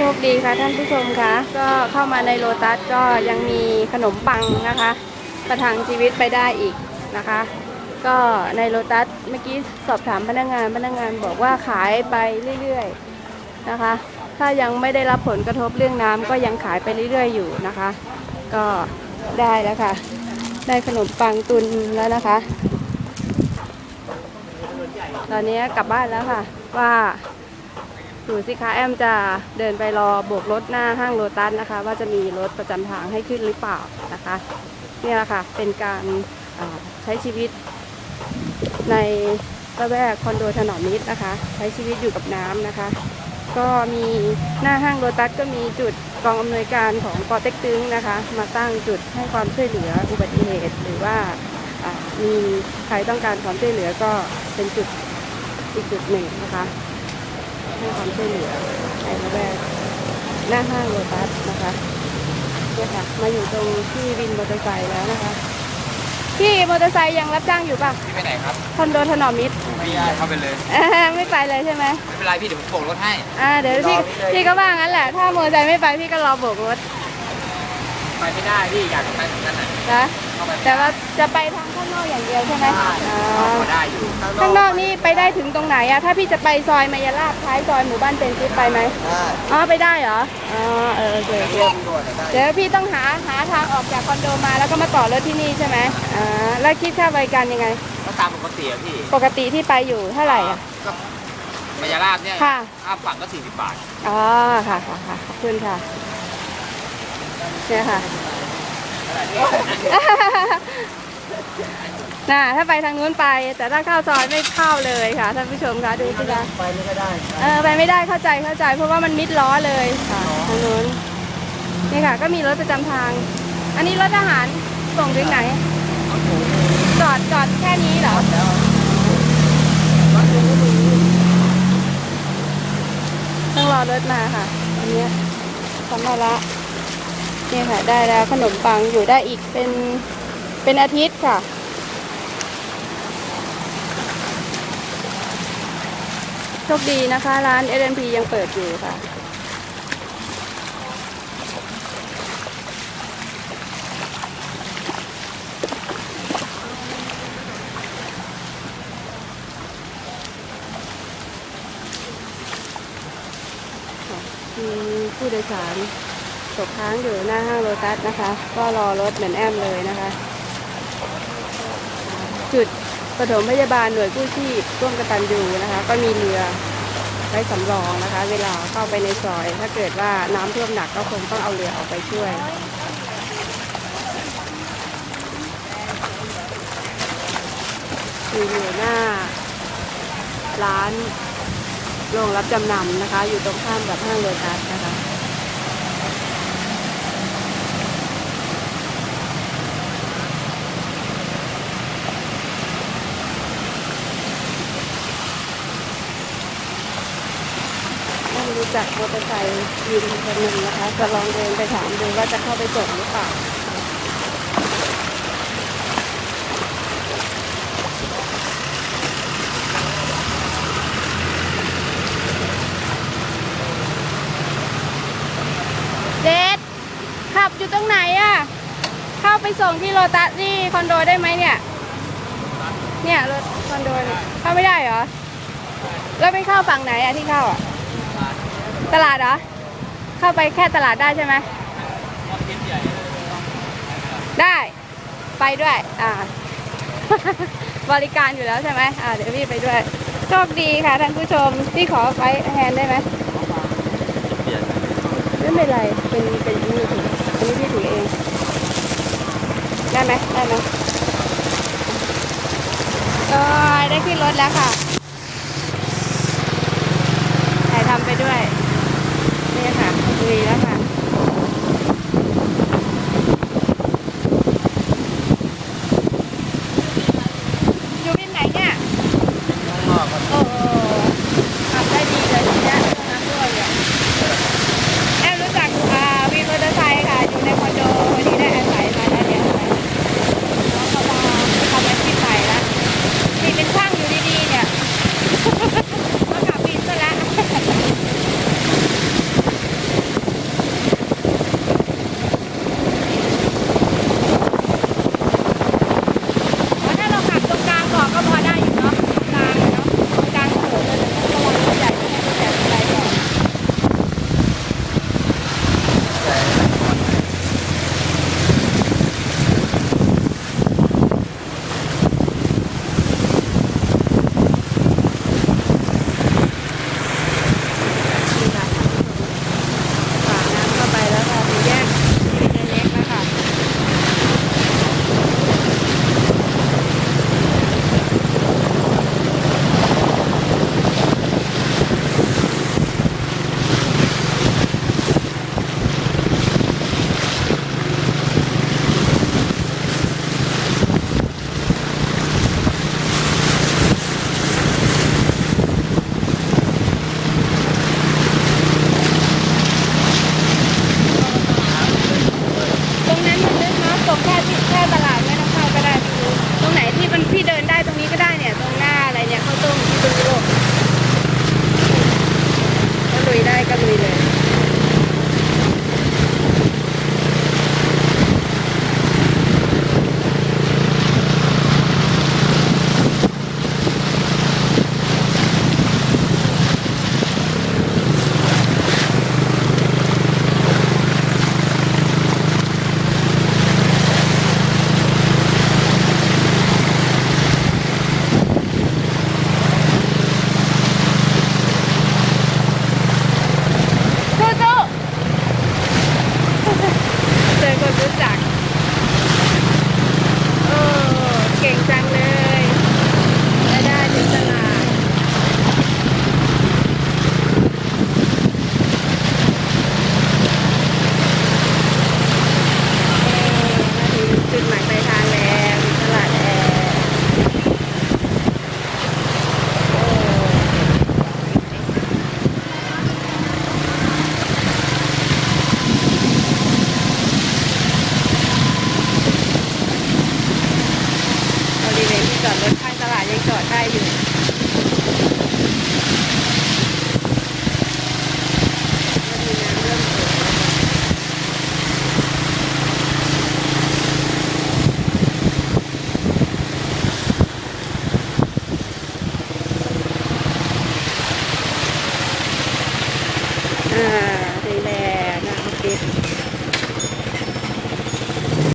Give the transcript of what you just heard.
ชคดีค่ะท่านผู้ชมคะก็เข้ามาในโลตัสก็ยังมีขนมปังนะคะ ประทังชีวิตไปได้อีกนะคะ ก็ในโลตัสเมื่อกี้สอบถามพนักงานพนักงานบอกว่าขายไปเรื่อยๆนะคะ ถ้ายังไม่ได้รับผลกระทบเรื่องน้ำก็ยังขายไปเรื่อยๆอยู่นะคะ ก็ได้แล้วค่ะ ได้ขนมปังตุนแล้วนะคะ ตอนนี้กลับบ้านแล้วค่ะว่า ดูสิคะแอมจะเดินไปรอโบกรถหน้าห้างโลตัสนะคะ ว่าจะมีรถประจำทางให้ขึ้นหรือเปล่านะคะนี่แหละค่ะเป็นการใช้ชีวิตในระแวกคอนโดถนอมมิตรนะคะ ใช้ชีวิตอยู่กับน้ำนะคะ ก็มีหน้าห้างโลตัสก็มีจุดกองอำนวยการของปอเต็กตึงนะคะ มาตั้งจุดให้ความช่วยเหลืออุบัติเหตุ หรือว่ามีใครต้องการความช่วยเหลือก็เป็นจุดอีกจุดหนึ่งนะคะ ความช่วยเหลือในระแวกหน้าห้างโลตัสนะคะเนี่ยค่ะ มาอยู่ตรงที่วินมอเตอร์ไซค์แล้วนะคะพี่มอเตอร์ไซค์ยังรับจ้างอยู่ป่ะพี่ไปไหนครับ คอนโดถนอมมิตรไม่ได้เข้าไปเลยอ่าไม่ไปเลยใช่ไหมไม่เป็นไรพี่เดี๋ยวผมโบกรถให้อ่าเดี๋ยวพี่พี่ก็ว่างั้นแหละ ถ้ามอเตอร์ไซค์ไม่ไปพี่ก็รอโบกรถ ไปไม่ได้พี่อยากไปเหมือนกันนะนะ เข้าไปแต่ว่าจะไปทางข้างนอกอย่างเดียวใช่ไหมอ๋อพอได้อยู่ข้างนอกนี่ไปได้ถึงตรงไหนอะถ้าพี่จะไปซอยมายาลาบท้ายซอยหมู่บ้านเป็นซิปไปไหมได้อ๋อไปได้เหรออ๋อเออโอเคโอเคเดี๋ยวพี่ต้องหาหาทางออกจากคอนโดมาแล้วก็มาต่อรถที่นี่ใช่ไหมอ่าแล้วคิดค่าบริการยังไง ก็ตามปกติอะพี่ปกติที่ไปอยู่เท่าไหร่อะ ก็มายาลาบเนี่ยค่ะค่าฝั่งก็40บาท อ๋อค่ะค่ะค่ะขอบคุณค่ะเนี่ยค่ะ น่ะถ้าไปทางนู้นไป แต่ถ้าเข้าซอยไม่เข้าเลยค่ะท่านผู้ชมคะดูสิคะไปไม่ได้เออไปไม่ได้เข้าใจเข้าใจ เพราะว่ามันมิดล้อเลยค่ะทางนู้นนี่ค่ะ ก็มีรถประจำทาง อันนี้รถทหารส่งถึงไหนจอดจอดแค่นี้เหรอต้องรอรถมาค่ะ อันเนี้ยสัมภาระเนี่ค่ะ ได้แล้วขนมปังอยู่ได้อีกเป็นเป็นอาทิตย์ค่ะ โชคดีนะคะ ร้าน S&P ยังเปิดอยู่ค่ะมีผู้โดยสาร ตกค้างอยู่หน้าห้างโลตัสนะคะ ก็รอรถเหมือนแอมเลยนะคะ จุดปฐมพยาบาลหน่วยกู้ชีพร่วมกตันยูนะคะ ก็มีเรือไว้สำรองนะคะ เวลาเข้าไปในซอย ถ้าเกิดว่าน้ำท่วมหนักก็คงต้องเอาเรือออกไปช่วยอยู่อหน้า ร้านโรงรับจำนำนะคะ อยู่ตรงข้ามกับห้างโลตัสนะคะ ต้อง รู้จักมอเตอร์ไซค์ยืนคนหนึ่งนะคะ จะลองเดินไปถามดูว่าจะเข้าไปส่งหรือเปล่าเดดขับอยู่ตรงไหนอะเข้าไปส่งที่โลตัสที่คอนโดได้ไหมเนี่ย เนี่ยรถคอนโดเนี่ยเข้าไม่ได้เหรอ แล้วไปเข้าฝั่งไหนอะที่เข้าอะ ตลาดเหรอ เข้าไปแค่ตลาดได้ใช่ไหม ได้ ไปด้วย อ่า บริการอยู่แล้วใช่ไหมอ่า เดี๋ยวพี่ไปด้วย โชคดีค่ะท่านผู้ชม พี่ขอไฟแฮนด์ได้ไหมไม่เป็นไร เป็น เป็นนี่ถืออันนี้พี่ถือเอง ได้ไหมได้ไหมเออได้ขึ้นรถแล้วค่ะถ่ายทำไปด้วย นี่ค่ะคุยแล้วค่ะ จอดได้อยู่